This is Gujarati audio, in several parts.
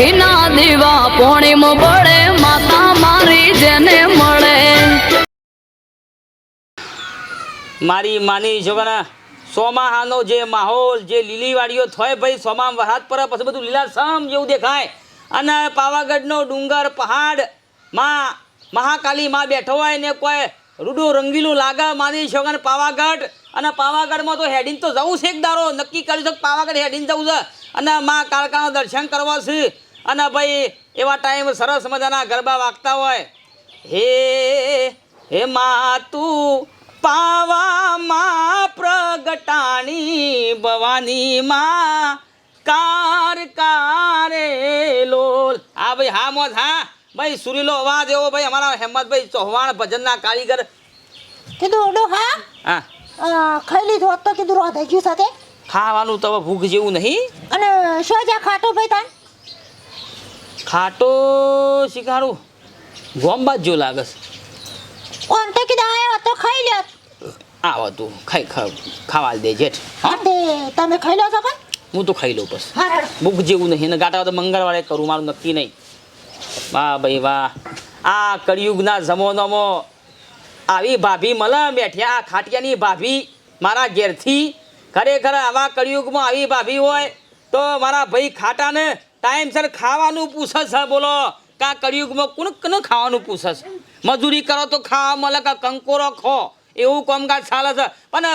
ઘીના દીવા પોણીમ પડે માતા મારી જેને મળે. મારી માની છોકરા સોમાહાનો જે માહોલ, જે લીલીવાડીઓ થાય ભાઈ સોમામ વરસાદ પર, પછી બધું લીલાસમ જેવું દેખાય. અને પાવાગઢનો ડુંગર પહાડ, માં, મહાકાલી માં બેઠો હોય ને કોઈ રૂડું રંગીલું લાગે માની શોગન પાવાગઢ. અને પાવાગઢમાં તો હેડીને તો જવું છે એક દારો, નક્કી કર્યું છે પાવાગઢ હેડીને જવું છે. અને માં કાળકાનું દર્શન કરવા છે. અને ભાઈ એવા ટાઈમ સરસ મજાના ગરબા વાગતા હોય. હે હે મા તું પાવામાં પ્રગટાણી ભવાની માં કાર કારે લોલ. હા ભાઈ હા મોજ હા. ભાઈ સુરીલો અવાજ એવો ભાઈ અમારા હેમંતભાઈ ચૌહાણ ભજનના કારીગર. કીધું ઓડો હા? હા. ખાઈ લીધું તો કીધું રોધાઈ ગયું સાથે? ખાવાનું તો ભૂખ જેવું નહીં. અને શું જા ખાટો ભાઈ તાન? ખાટો શીખાડું ગોમબાજ જેવું લાગે છે. ઓમ તો કીધા આયો તો ખાઈ લ્યો. આવો તું ખાઈ ખાવા દે જેઠ. હા? તમે ખાઈ લો છો હું તો ખાઈ લઉં બસ. ભૂખ જેવું નહીં અને ગાટા તો મંગળવારે કરું મારું નક્કી નહીં. વાહ ભાઈ વાહ. આ કળિયુગના જમાનામાં આવી ભાભી મળે બેઠ્યા આ ખાટિયાની ભાભી મારા ઘેરથી ખરેખર આવા કળિયુગમાં આવી ભાભી હોય તો મારા ભાઈ ખાટાને ટાઈમસર ખાવાનું પૂછે છે, બોલો. કા કળિયુગમાં કોણ કોને ખાવાનું પૂછે છે? મજૂરી કરો તો ખાવા મળે કે કંકોરો ખો? એવું કોમકાજ ચાલે છે? પણ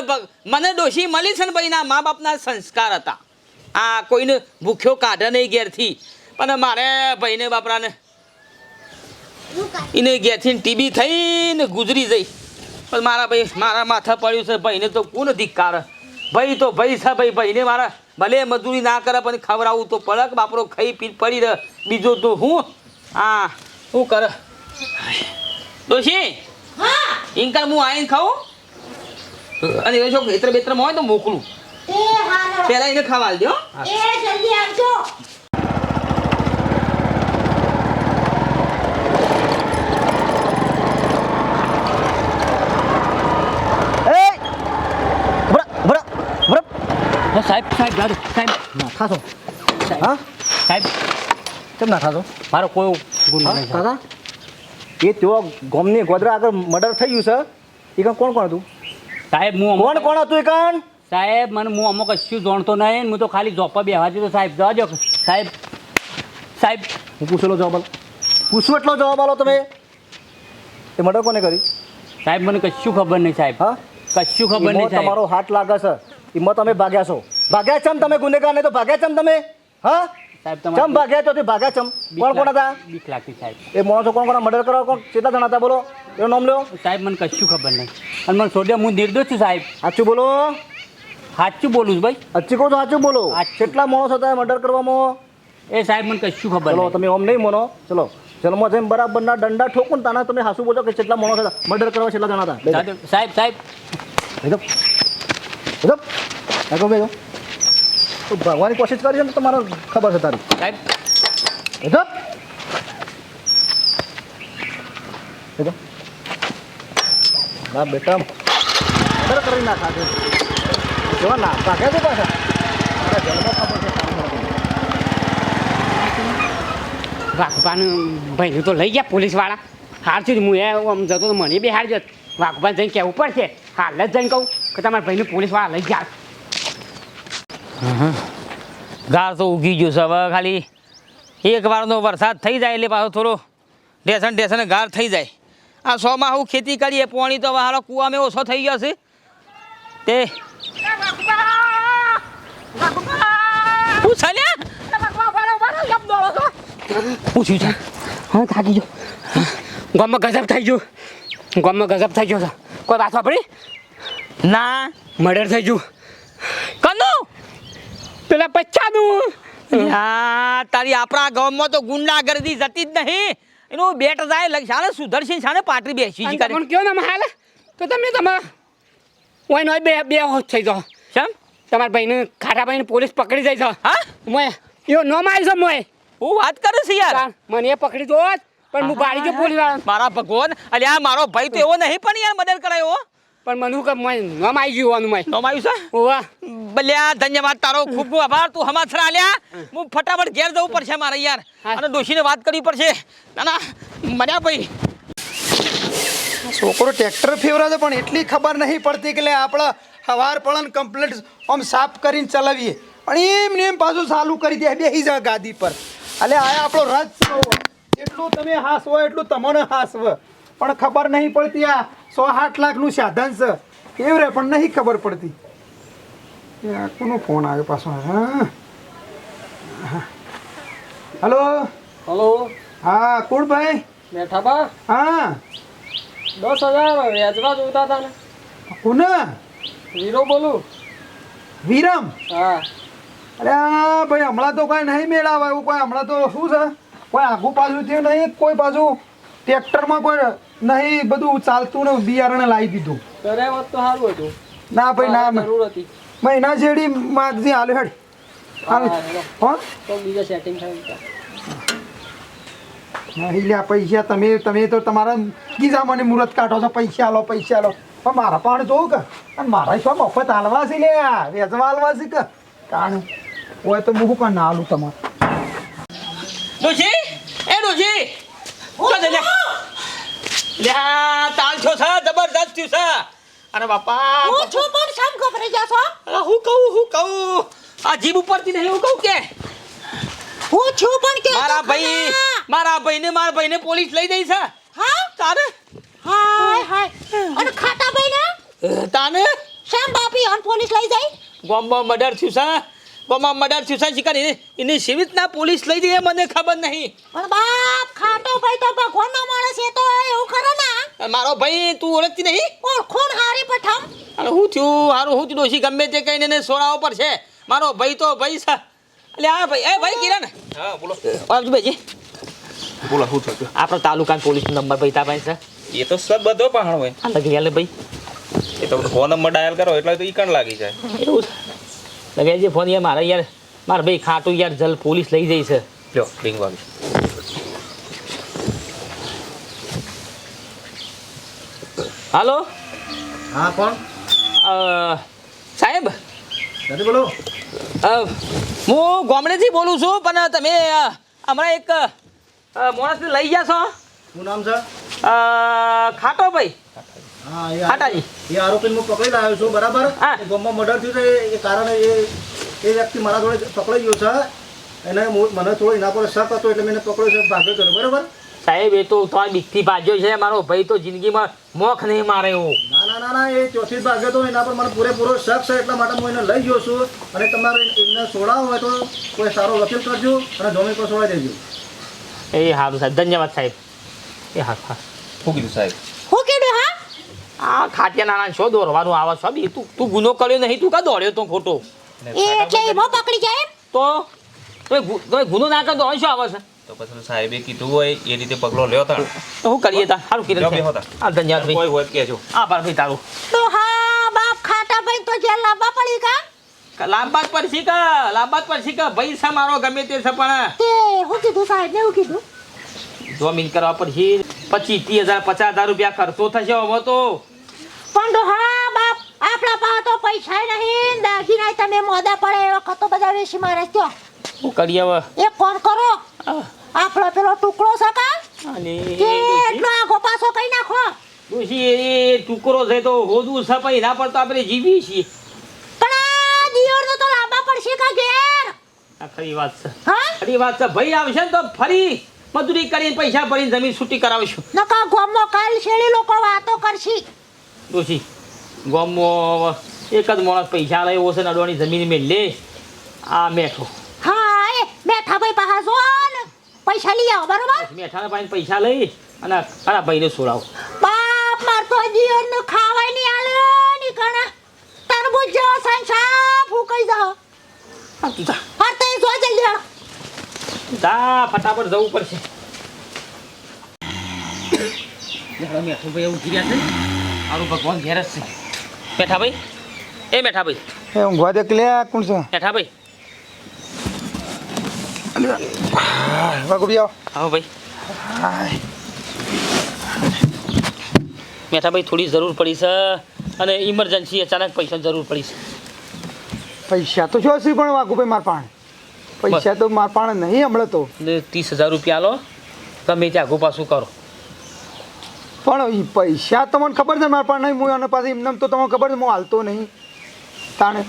મને ડોશી મળી છે ને ભાઈ ના મા બાપના સંસ્કાર હતા. આ કોઈને ભૂખ્યો કાઢે નહીં ઘેરથી. પણ મારે ભાઈને બાપરાને એને ઘેરથી ટીબી થઈને ગુજરી જઈ. પણ મારા ભાઈ, મારા માથા પડ્યું છે, ભાઈને તો કોણ ધિક્કાર ભાઈ તો ભાઈ સા ભાઈ ભાઈને મારા ભલે મજૂરી ના કરે પણ ખવડાવું તો પડક બાપરો ખાઈ પી પડી રહે. બીજો તો હું? હા શું કરે? ડોશી ઇન્કલ હું આવીને ખાઉં? અને એ જો એત્ર બેતરમાં હોય તો મોકલું. પહેલાં એને ખાવા દો જલ્દી આવજો. સાહેબ દાદુ સાહેબ. ના ખાશો હા? સાહેબ. કેમ ના ખાશો મારો કોઈ ગુનો નહીં સાહેબ. એ તેઓ ગોમની ગોદરા આગળ મર્ડર થઈ ગયું છે એ કાં કોણ કોણ હતું? સાહેબ હું કોણ કોણ હતું એ કાન સાહેબ મને હું અમુક કશું જાણતો નહીં હું તો ખાલી જોપા બેહવા તો સાહેબ. જજો સાહેબ સાહેબ. હું પૂછેલો જવાબ આલો. પૂછો એટલો જવાબ આલો તમે? એ મર્ડર કોને કર્યું? સાહેબ મને કશું ખબર નહીં સાહેબ. હા? કશું ખબર નહીં તમારો હાથ લાગે છે એમાં તમે ભાગ્યા છો. ભાગ્યા ચમ તમે ગુનેગાર નહીં તો ભાગ્યા ચમ તમે? હા? સાહેબ ચમ ભાગ્યા તો ભાગ્યા ચમ? કોણ કોણ હતા? બીક લાગતી સાહેબ. એ માણસો કોણ કોણ મર્ડર કરવા કોણ? કેટલા જણા હતા? બોલો. એનું નામ લો સાહેબ મને કશું ખબર નહીં. અને મને છોડ્યા હું નિર્દોષ છું સાહેબ. સાચું બોલો. સાચું બોલું છું ભાઈ. સાચું કહો સાચું બોલો. કેટલા માણસો હતા મર્ડર કરવામાં? એ સાહેબ મને કશું ખબર ચલો તમે ઓમ નહીં મોનો. ચલો. ચલમાં જઈને બરાબરના દંડા ઠોકું તાના તમે સાસુ બોલો કે કેટલા માણસો હતા? મર્ડર કરવા કેટલા જણા હતા. સાહેબ સાહેબ. આગળ બેસો. તું ભગવાનની કોશિશ કરી છે ને તમારે ખબર છે તારી. સાહેબ. બેસો. ના બેટા ખબર કરી નાખા છે. કેવા ના ભાગ્યા છે પાછા? છે. વાઘબાનું ભાઈને તો લઈ ગયા પોલીસવાળા. હારથી હું એ આમ જતો તો મને બી હાર જત વાઘબાન જઈને કહેવું પડશે. હાલ જ જઈને કહું. કે તમારા ભાઈને પોલીસવાળા લઈ ગયા. ગાર તો ઉગી ગયો છે હવે ખાલી. એક વારનો વરસાદ થઈ જાય એટલે પાછો થોડો ઢેસણ ઢેસણ ગાર થઈ જાય. આ સોમાં હું ખેતી કરીએ પાણી તો હાલો કૂવામાં ઓછો થઈ ગયો છે. તે પૂછાલ્યા પૂછ્યું છે. હા થાકી ગયો. ગામમાં ગજબ થઈ ગયો. ગામમાં ગજબ થઈ ગયો કોઈ વાત વાપરી? ના. મર્ડર થઈ ગયું. કનું પેલા પચ્ચાનું યા તારી આપણા ગામમાં તો ગુંડાગર્દી જતી જ નહીં. એનું બેટ જાય લગ સુધરશે શાને પાટરી બેસી જી કરે? તમને કયો ના હાલ? તો તમે તમે ઓય નોય બે બે હોત થઈ જાવ કેમ તમારા ભાઈને ખાટા ભાઈને પોલીસ પકડી જાય છે. હા? મોય યો નો મારી છે મોય. હું વાત કરે છે યાર. મને એ પકડી દો પણ હું બાળી જો પોલીસવાળા મારા ભગવાન અલ્યા મારો ભાઈ તો એવો નહીં પણ યાર મદદ કરાયો પણ મને કે મને નામ આવી ગયું હોવાનું મય નોમ આવ્યું છે? ઓવા બલ્યા ધન્યવાદ તારો ખૂબ ખૂબ આભાર. તું હમાસર આલ્યા હું ફટાફટ ઘેર જવું પડશે મારે યાર. અને ડોશીને વાત કરવી પડશે. ના ના મર્યા ભાઈ. છોકરો ટ્રેક્ટર ફેવરા છે પણ એટલી ખબર નહીં પડતી કે લે આપણે હવાર પડન કમ્પ્લેટ આમ સાફ કરીને ચલાવીએ. પણ એમ ને એમ પાછું ચાલુ કરી દે બેસી જા ગાદી પર. અલે આ આપણો રજ છે. એટલું તમે હાસવો એટલું તમને હાસવ. પણ ખબર નહીં પડતી આ સો આઠ લાખનું સાધન છે. રે પણ નહીં ખબર પડતી. કોનો ફોન આવ્યો પાછો? હા. હલો? હલો? હા કોણ ભાઈ? મેઠાબા? હા. દસ હજાર વ્યાજમાં જોતા હતા ને. કોને? વીરો બોલું. વિરમ? હા. અરે આ ભાઈ હમણાં તો કાંઈ નહીં મેળાવે એવું કોઈ હમણાં તો શું છે? કોઈ આઘું પાછું થયું નહીં? કોઈ પાછું ટ્રેક્ટરમાં કોઈ નહીં બધું ચાલતું ને બિયારણ લાવી દીધું. કરે વાત તો સારું હતું. ના ભાઈ ના જરૂર હતી. મહિના જેડી માગજી હાલ હેડ. હાલ. હા, તો બીજા સેટિંગ થાય નહીં લ્યા પૈસા તમે તમે તો તમારા ગીઝા મને મુહૂર્ત કાઢો છો પૈસા લો પૈસા લો. પણ મારા પણ જોઉં કે અને મારા શું મફત હાલવા છે લ્યા? વેચવા હાલવા છે કે? કારણ હોય તો હું કાં ના હાલું તમારે? ડોશી? એ ડોશી? તાલ છો છે જબરદસ્ત થયું છે અરે બાપા હું છું પણ સમ ગભરાઈ છો? અરે હું કહું હું કહું. આ જીભ ઉપરથી નહીં હું કહું કે? હું છું પણ કે મારા ભાઈ મારા ભાઈને મારા ભાઈને પોલીસ લઈ જઈ છે. હા? તારે હાય હાય. અને ખાતા ભાઈ ને તાને? શામ બાપી અન પોલીસ લઈ જાય? ગોમ્બો મર્ડર થયું છે ગોમમાં મર્ડર થયું. છે શિકાર એની સેવી રીતના પોલીસ લઈ જઈએ મને ખબર નહીં. પણ બાપ ખાટો ભાઈ તો ભગવાનનો માણસ એ તો એવું ખરો ના? મારો ભાઈ તું ઓળખતી નહીં? ઓળખોણ હારી પઠમ અને હું થયું? હારું હું જ ડોશી ગમે તે કહીને એને સોળાઓ પર છે. મારો ભાઈ તો ભાઈ છે. એટલે આ ભાઈ એ ભાઈ કિરણ. હા બોલો. પાંચ ભાઈજી બોલો શું થયું? આપણો તાલુકા પોલીસ નંબર ભાઈ તા ભાઈ છે. એ તો સબ બધો પહાણ હોય. આ લગી ભાઈ. એ તો ફોન નંબર ડાયલ કરો એટલે તો ઈકણ કણ લાગી જાય. એવું છે જે ફોન યાર મારા યાર મારા ભાઈ ખાટું યાર જલ પોલીસ લઈ જઈ છે. જો રિંગ વાગી હાલો? હા કોણ? સાહેબ? બોલો. હું ગામડેથી બોલું છું પણ તમે હમણાં એક માણસને લઈ ગયા છો? શું નામ છે? ખાટો ભાઈ. હા એ આરોપીને હું પકડી લાવ્યો છું બરાબર? હા. એ મર્ડર થયું છે એ- કારણે એ એ વ્યક્તિ મારા જોડે પકડાઈ ગયો છે. એને મને થોડો એના પર શક હતો એટલે મેં પકડ્યો છે ભાગ્યો કર્યો બરાબર? સાહેબ એ તો તમારી બીકથી ભાજ્યો છે મારો ભાઈ તો જિંદગીમાં મોખ નહીં મારે એવો. ના ના ના ના એ ચોથી ભાગ્યો તો એના પર મને પૂરેપૂરો શક છે એટલા માટે હું એને લઈ ગયો છું. અને તમારે એમને છોડાવો હોય તો કોઈ સારો વકીલ કરજો અને જમીન પર છોડાવી દેજો. એ સારું સાહેબ ધન્યવાદ સાહેબ. એ હા હા. શું કીધું સાહેબ? શું કીધું હા? આ ખાટિયા નાના શો દોરવાનું આવે છો? બી તું તું ગુનો કર્યો નહીં તું કા દોડ્યો તો ખોટો? એ એટલે એમો પકડી જાય તો? તો ગુનો ના કરતો શું આવે છે? તો પછી સાહેબે કીધું હોય એ રીતે પગલો લ્યો તા તો શું કરીએ તા સારું કીધું. હા ધન્યવાદ કોઈ હોય કેજો આ આભાર ભાઈ તારું. તો હા બાપ ખાટા ભાઈ તો જે લાંબા પડી કા? લાંબા પર શીખ લાંબા પર શીખ કે. ભાઈ સા મારો ગમે તે છે પણ તે હું કીધું સાહેબ ને હું કીધું? જમીન કરવા પડશે પચીસ ત્રીસ હજાર પચાસ હજાર રૂપિયા ખર્ચો થશે હવે તો. પણ હા બાપ આપણા પાસે તો પૈસા નહીં. દાગીના તમે મોદા પડે એ વખત તો બધા વેસી મારે ત્યો શું કરીએ હવે? એક ફોન કરો. આપણો પેલો ટુકડો સકા અને એટલો આખો પાછો કઈ નાખો? ડોશી એ ટુકડો છે તો હોદું સપાઈ ના પર તો આપણે જીવી છીએ. પણ દિયોર તો લાંબા પડશે કા ઘેર? આ ખરી વાત છે. ખરી વાત છે. ભાઈ આવશે ને તો ફરી. મજૂરી કરીને પૈસા ભરીને જમીન છૂટી કરાવીશું. નકા ગોમો કાલ શેડી લોકો વાતો કરશી. ડોશી ગોમો એક જ માણસ પૈસા લઈ ઓછે નડવાની જમીન મેં લે આ મેઠો. હા એ મેઠા ભાઈ પાહા જો ને પૈસા લઈ આવો બરોબર? મેઠાના પાસે પૈસા લઈ અને આ ભાઈને છોડાવો બાપ માર તો જીવન ખાવાય નહીં આલે ની કણા. તરબૂજ જેવા સંસા ફૂકાઈ જાઓ. આ તું જા. હર તે જો જલ્દી જા ફટાફટ જવું પડશે. મેઠો એવું ગયા છે મારું ભગવાન ઘેર જ છે. મેઠા ભાઈ એ મેઠા ભાઈ એ ઊંઘવા દે કે કોણ છે? મેઠા ભાઈ વાગો બી આવો. આવો ભાઈ. મેઠાભાઈ થોડી જરૂર પડી છે અને ઇમરજન્સી અચાનક પૈસાની જરૂર પડી છે. પૈસા તો શું હશે પણ વાઘુભાઈ માર પાસે પૈસા તો માર પાણે નહીં હમણાં તો. ત્રીસ હજાર રૂપિયા લો. તમે ત્યાં આગું પાછું કરો. પણ એ પૈસા તમને ખબર છે મારા પાસે નહીં? હું એના પાસે એમને તો તમને ખબર છે હું હાલતો નહીં. તાણે.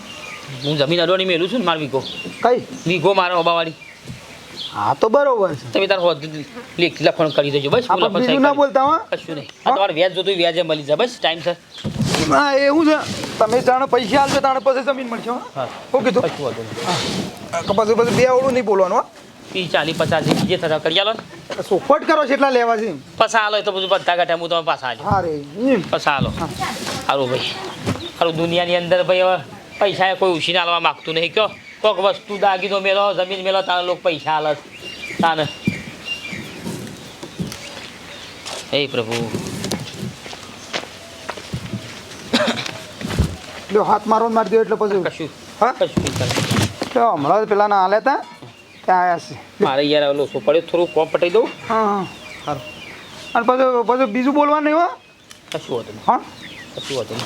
હું જમીન અડવાની મેલું છું ને મારો વીઘો. કઈ? વીઘો મારો ઓબાવાળી હા તો બરોબર છે. તમે તાર લખણ કરી દેજો. બસ બીજું ના બોલતા હા. કશું નહીં. તમારે વ્યાજ જોતું વ્યાજે મળી જાય. બસ ટાઈમ સર હા એવું છે. તમે જાણે પૈસા હાલશો તાણે પછી જમીન મળશે હો. હા. કીધું. કશું વાંધો નહીં. પછી પછી બે ઓળું નહીં બોલવાનું હા. પી ચાલીસ પચાસ જે થતા કરી આલો સોફટ કરો છે એટલા લેવા છે પાછા આલો તો બધું બધા કાઢ્યા હું તમે પાછા આલો હા રે. પાછા આલો. સારું ભાઈ. સારું દુનિયાની અંદર ભાઈ હવે પૈસા એ કોઈ ઉછીને આલવા માગતું નહીં કયો. કોઈક વસ્તુ દાગીનો મેળો જમીન મેલો તારે લોકો પૈસા આલે તાને. હે પ્રભુ. લ્યો હાથ મારો મારી દો એટલે પછી કશું હા? કશું તો હમણાં જ પેલા ના હાલે તા ત્યાં આવ્યા છે. મારે યાર ઓલો શું પડ્યો થોડું કોમ પટાઈ દઉં. હા હા સારું. અને પછી પછી બીજું બોલવાનું નહીં હો. કશું હતું હા? કશું હતું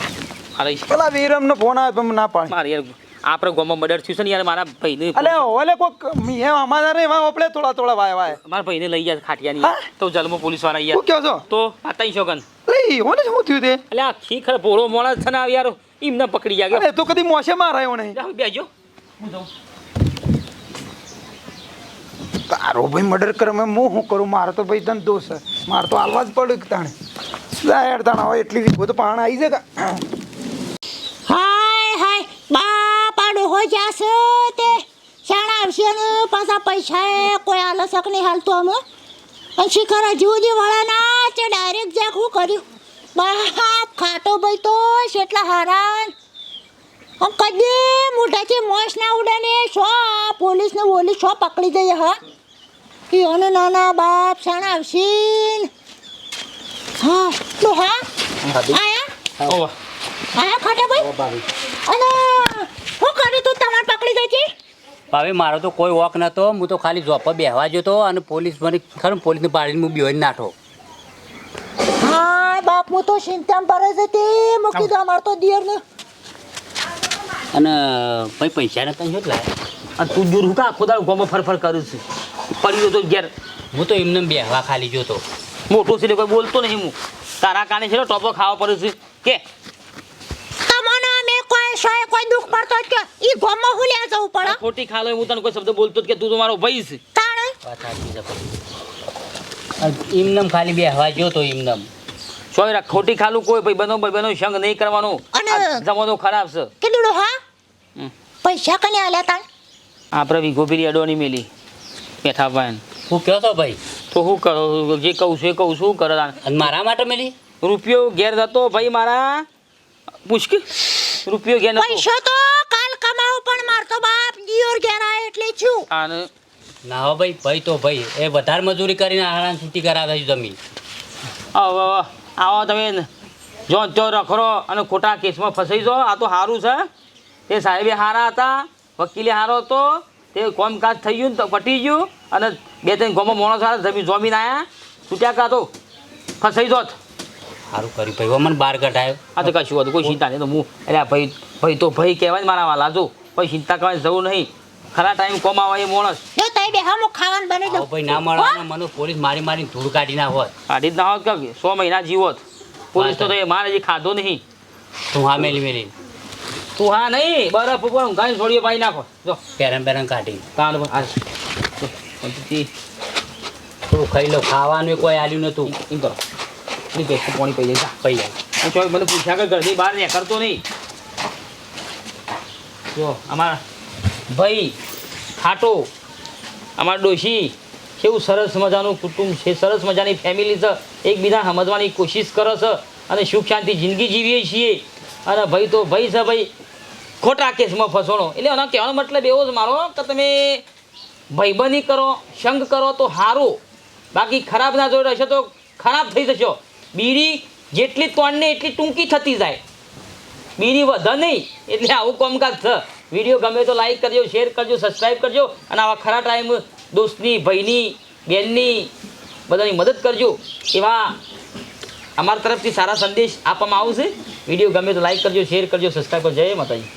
મારે પેલા વિરમનો ફોન આવે પણ ના પાડે. મારે યાર આપણે ગામમાં મર્ડર થયું છે ને યાર મારા ભાઈને અલે ઓલે કોક મીએ અમારા રે એમાં ઓપડે થોડા થોડા વાય વાય. મારા ભાઈને લઈ ગયા ખાટિયાની? તો જલમો પોલીસવાળા શું યાર કહો છો? તો પાતાઈ શોગન લે ઓને શું થયું તે? અલે આ ખીખર ભોળો માણસ છે ને યાર ઈમને પકડી ગયા અરે તો કદી મોશે મારાયો નહીં. બેજો હું જાઉં. તારો ભાઈ મર્ડર કરે મેં હું શું કરું? મારો તો ભાઈ ધન દોષ છે. મારે તો હાલવા જ પડે તાણે. યાર તાણે હોય એટલી વીગો તો પાણ આવી જાય કા હાય હાય બાપાડો હો જાશે તે શાણા આવશે ને પૈસા કોઈ આલસક નહીં હાલતો અમે. અને શિખરા જુદી વાળાના છે ડાયરેક્ટ જ્યાં શું કર્યું. બાપ ખાટો ભાઈ તો એટલા હારાન આમ કદી મોઢાથી મોસ ના ઉડે ને શો પોલીસને બોલી શો પકડી દઈએ હા? કે અને નાના બાપ શાણા આવશે હા તો હા? આયા? ઓવા આયા ખાટા ભાઈ? અને શું કર્યું તું તમારે પકડી ગઈ હતી ભાવે મારો તો કોઈ વોક નહોતો હું તો ખાલી જોબ પર બેહવા જતો અને પોલીસ મને ખરું પોલીસને પાડીને હું બેહીને નાઠો. હા બાપ હું તો ચિંતા પર જ હતી. મૂકી દો અમાર તો દિયર ને. અને ભાઈ પૈસા નતા શું લાય અને તું જોર હું કા આખો દાડો ફરફર કરું છું? પડ્યો તો ઘેર. હું તો એમને બેહવા ખાલી જોતો. મોટો છે કોઈ બોલતો નહીં હું. તારા કાને છે ને ટોપો ખાવા પડે છે. કે? અમે કોઈ દુખ પડતો જ કે ઈ ગોમાં હું જવું પડે. ખોટી ખાલો હું તને કોઈ શબ્દ બોલતો જ કે તું તો મારો ભાઈ છે. તાણે? વાત સાચી છે ભાઈ. એમનેમ ખાલી બેહવા જોતો એમનેમ સોય રાખ ખોટી ખાલું કોઈ ભાઈ બનો ભાઈ બનો સંગ નહીં કરવાનો. અને- જમાનો ખરાબ છે. કીધું હા? હમ. પૈસા કને આલ્યા તા આપણે વીઘો પીરી અડોની મેલી. બેઠા ભાઈ હું કહો તો ભાઈ? તો હું કરો જે કહું છું એ કહું છું કરો મારા માટે મેલી? રૂપિયો ઘેર જતો ભાઈ મારા પૂછ કે? રૂપિયો ઘેર પૈસો તો કાલ કમાવો પણ માર તો બાપ દિયોર ઘેરા એટલે છું. અને ના હો ભાઈ ભાઈ તો ભાઈ. એ વધારે મજૂરી કરીને હારાન છૂટી કરાવે છે જમીન. આવો આવો આવો. તમે જો જો રખડો અને ખોટા કેસમાં ફસાઈ જો આ તો સારું છે તે સાહેબે સારા હતા વકીલે સારો હતો. તે કોમકાજ થઈ ગયું ને તો પટી ગયું. અને બે ત્રણ ગોમાં માણસ સારા જમીન જમીન આવ્યા છૂટ્યા કાં તો? ફસાઈ જોત સારું કર્યું. ભાઈ મને બાર કઢાયો આ તો કશું હતું કોઈ ચિંતા નહીં. તો હું અરે ભાઈ ભાઈ તો ભાઈ કહેવાય મારા વાલા. જો કોઈ ચિંતા કરવાની જરૂર નહીં. ખરા ટાઈમ કોમ આવે એ માણસ. જો તઈ બે હમો ખાવાનું બની દો ભાઈ ના મળે ને મને પોલીસ મારી મારીને ધૂળ કાઢી ના હોત કાઢી ના હોત કે સો મહિના જીવોત પોલીસ તો એ મારે જે ખાધો નહીં. તું હા મેલી મેલી. તું હા નહીં બરફ ઉપર ઊંઘાઈને છોડીએ પાઈ નાખો. જો. પેરમ પેરમ કાઢી કાલ આ જો, ખાઈ લો. ખાવાનું કોઈ આલ્યું નતું. એમ કરો ની પેસ્ટ પાણી પી જાય પૈયા હું ચોય મને પૂછ્યા કે ઘરની બહાર નીકળતો નહીં. જો, અમારા ભાઈ, ખાટો, અમારા ડોશી, કેવું સરસ મજાનું કુટુંબ છે. સરસ મજાની ફેમિલી છે. એકબીજા સમજવાની કોશિશ કરે છે અને સુખ શાંતિ જિંદગી જીવીએ છીએ. અને ભાઈ તો ભાઈ છે ભાઈ, ખોટા કેસમાં ફસોણો. એટલે એનો કહેવાનો મતલબ એવો જ મારો કે તમે ભાઈબંધી કરો, સંગ કરો તો સારું બાકી ખરાબ ના જોઈ રહેશો તો ખરાબ થઈ જશો. બીડી જેટલી તોડને એટલી ટૂંકી થતી જાય. બીડી વધે નહીં, એટલે આવું કોમકાજ છે. વીડિયો ગમે તો લાઈક કરજો શેર કરજો સબસ્ક્રાઈબ કરજો, અને આવા ખરા ટાઈમ દોસ્તની, ભાઈની બહેનની બધાની મદદ કરજો. એવા અમારા તરફથી સારા સંદેશ આપવામાં આવશે. વીડિયો ગમે તો લાઈક કરજો શેર કરજો સબસ્ક્રાઈબ કરજો. જય માતાજી.